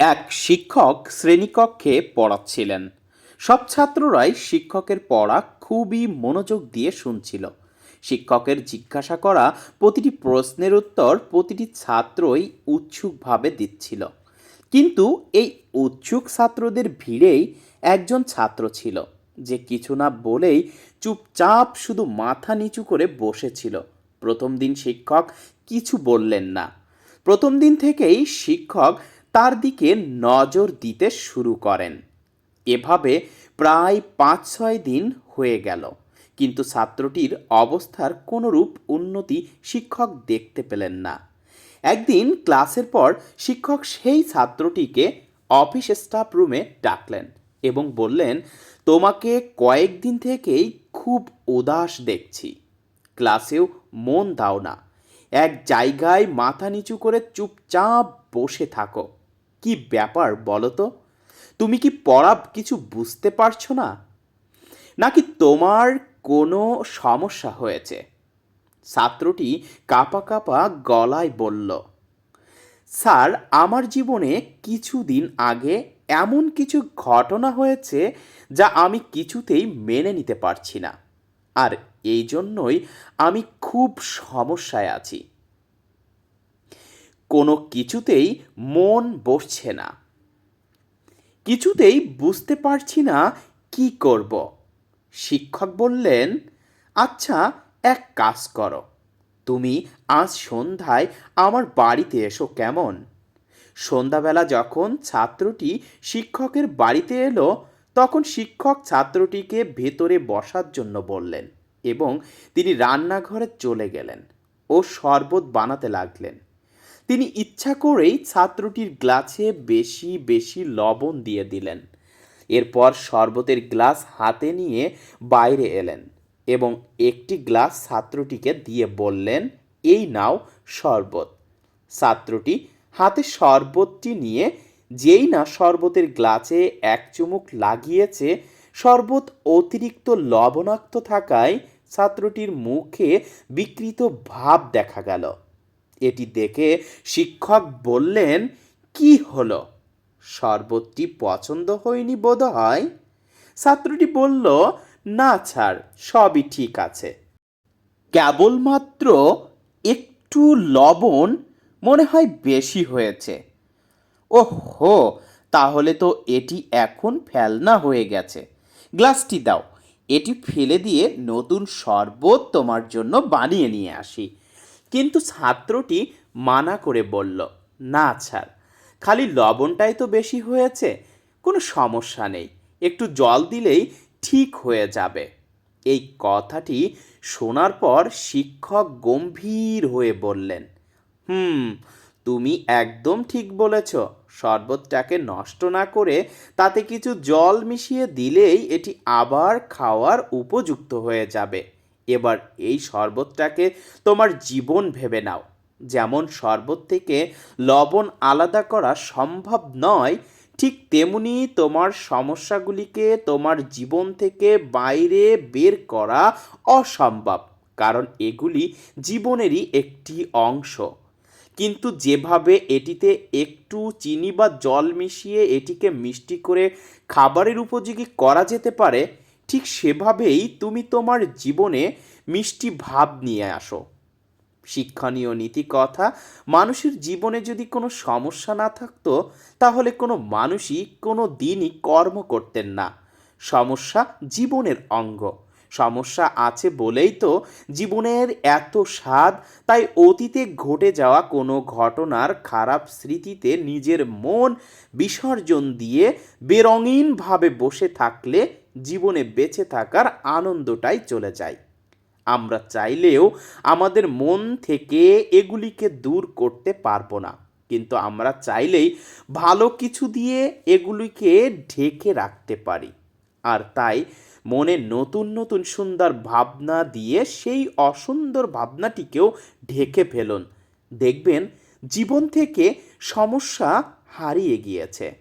এক শিক্ষক শ্রেণীকক্ষে পড়াচ্ছিলেন। সব ছাত্ররাই শিক্ষকের পড়া খুবই মনোযোগ দিয়ে শুনছিল। শিক্ষকের জিজ্ঞাসা করা প্রতিটি প্রশ্নের উত্তর প্রতিটি ছাত্রই উৎসুকভাবে দিচ্ছিল। কিন্তু এই উৎসুক ছাত্রদের ভিড়েই একজন ছাত্র ছিল, যে কিছু না বলেই চুপচাপ শুধু মাথা নিচু করে বসেছিল। প্রথম দিন শিক্ষক কিছু বললেন না। প্রথম দিন থেকেই শিক্ষক তার দিকে নজর দিতে শুরু করেন। এভাবে প্রায় পাঁচ ছয় দিন হয়ে গেল। কিন্তু ছাত্রটির অবস্থার কোনোরূপ উন্নতি শিক্ষক দেখতে পেলেন না। একদিন ক্লাসের পর শিক্ষক সেই ছাত্রটিকে অফিস স্টাফ রুমে ডাকলেন এবং বললেন, তোমাকে কয়েকদিন থেকেই খুব উদাস দেখছি। ক্লাসেও মন দাও না। এক জায়গায় মাথা নিচু করে চুপচাপ বসে থাকো। কি ব্যাপার বলো তো? তুমি কি পড়া কিছু বুঝতে পারছ না? নাকি তোমার কোনো সমস্যা হয়েছে? ছাত্রটি কাপা কাপা গলায় বলল, স্যার, আমার জীবনে কিছুদিন আগে এমন কিছু ঘটনা হয়েছে যা আমি কিছুতেই মেনে নিতে পারছি না। আর এই জন্যই আমি খুব সমস্যায় আছি। কোনো কিছুতেই মন বসছে না। কিছুতেই বুঝতে পারছি না কি করব। শিক্ষক বললেন আচ্ছা এক কাজ করো। তুমি আজ সন্ধ্যায় আমার বাড়িতে এসো কেমন? সন্ধ্যাবেলা যখন ছাত্রটি শিক্ষকের বাড়িতে এলো, তখন শিক্ষক ছাত্রটিকে ভেতরে বসার জন্য বললেন এবং তিনি রান্নাঘরে চলে গেলেন ও শরবত বানাতে লাগলেন। তিনি ইচ্ছা করেই ছাত্রটির গ্লাসে বেশি বেশি লবণ দিয়ে দিলেন। এরপর শরবতের গ্লাস হাতে নিয়ে বাইরে এলেন এবং একটি গ্লাস ছাত্রটিকে দিয়ে বললেন, এই নাও শরবত। ছাত্রটি হাতে শরবতটি নিয়ে, যেই না শরবতের গ্লাসে এক চুমুক লাগিয়েছে, শরবত অতিরিক্ত লবণাক্ত থাকায় ছাত্রটির মুখে বিকৃত ভাব দেখা গেল। এটি দেখে শিক্ষক বললেন, কি হলো? শরবতটি পছন্দ হয়নি বোধ হয় ছাত্রটি বলল, না ছাড় সবই ঠিক আছে। কেবলমাত্র একটু লবণ মনে হয় বেশি হয়েছে। ওহো, তাহলে তো এটি এখন ফেলনা হয়ে গেছে। গ্লাসটি দাও, এটি ফেলে দিয়ে নতুন শরবত তোমার জন্য বানিয়ে নিয়ে আসি। কিন্তু ছাত্রটি মানা করে বলল, না ছাড় খালি লবণটাই তো বেশি হয়েছে, কোনো সমস্যা নেই, একটু জল দিলেই ঠিক হয়ে যাবে। এই কথাটি শোনার পর শিক্ষক গম্ভীর হয়ে বললেন, হুম, তুমি একদম ঠিক বলেছ, শরবতটাকে নষ্ট না করে তাতে কিছু জল মিশিয়ে দিলেই এটি আবার খাওয়ার উপযুক্ত হয়ে যাবে। এবার এই শরবতটাকে তোমার জীবন ভেবে নাও। যেমন শরবত থেকে লবণ আলাদা করা সম্ভব নয়, ঠিক তেমনি তোমার সমস্যাগুলিকে তোমার জীবন থেকে বাইরে বের করা অসম্ভব, কারণ এগুলি জীবনেরই একটি অংশ। কিন্তু যেভাবে এটিতে একটু চিনি বা জল মিশিয়ে এটিকে মিষ্টি করে খাবারের উপযোগী করা যেতে পারে ঠিক সেভাবেই তুমি তোমার জীবনে মিষ্টি ভাব নিয়ে আসো। শিক্ষণীয় নীতি কথা মানুষের জীবনে যদি কোনো সমস্যা না থাকতো, তাহলে কোনো মানুষই কোনো দিনই কর্ম করতেন না। সমস্যা জীবনের অঙ্গ। সমস্যা আছে বলেই তো জীবনের এত স্বাদ, তাই অতীতে ঘটে যাওয়া কোনো ঘটনার খারাপ স্মৃতিতে নিজের মন বিসর্জন দিয়ে বেরঙিনভাবে বসে থাকলে জীবনে বেঁচে থাকার আনন্দটাই চলে যায়। আমরা চাইলেও আমাদের মন থেকে এগুলিকে দূর করতে পারব না, কিন্তু আমরা চাইলেই ভালো কিছু দিয়ে এগুলিকে ঢেকে রাখতে পারি। আর তাই মনে নতুন নতুন সুন্দর ভাবনা দিয়ে সেই অসুন্দর ভাবনাটিকেও ঢেকে ফেলুন। দেখবেন জীবন থেকে সমস্যা হারিয়ে গিয়েছে।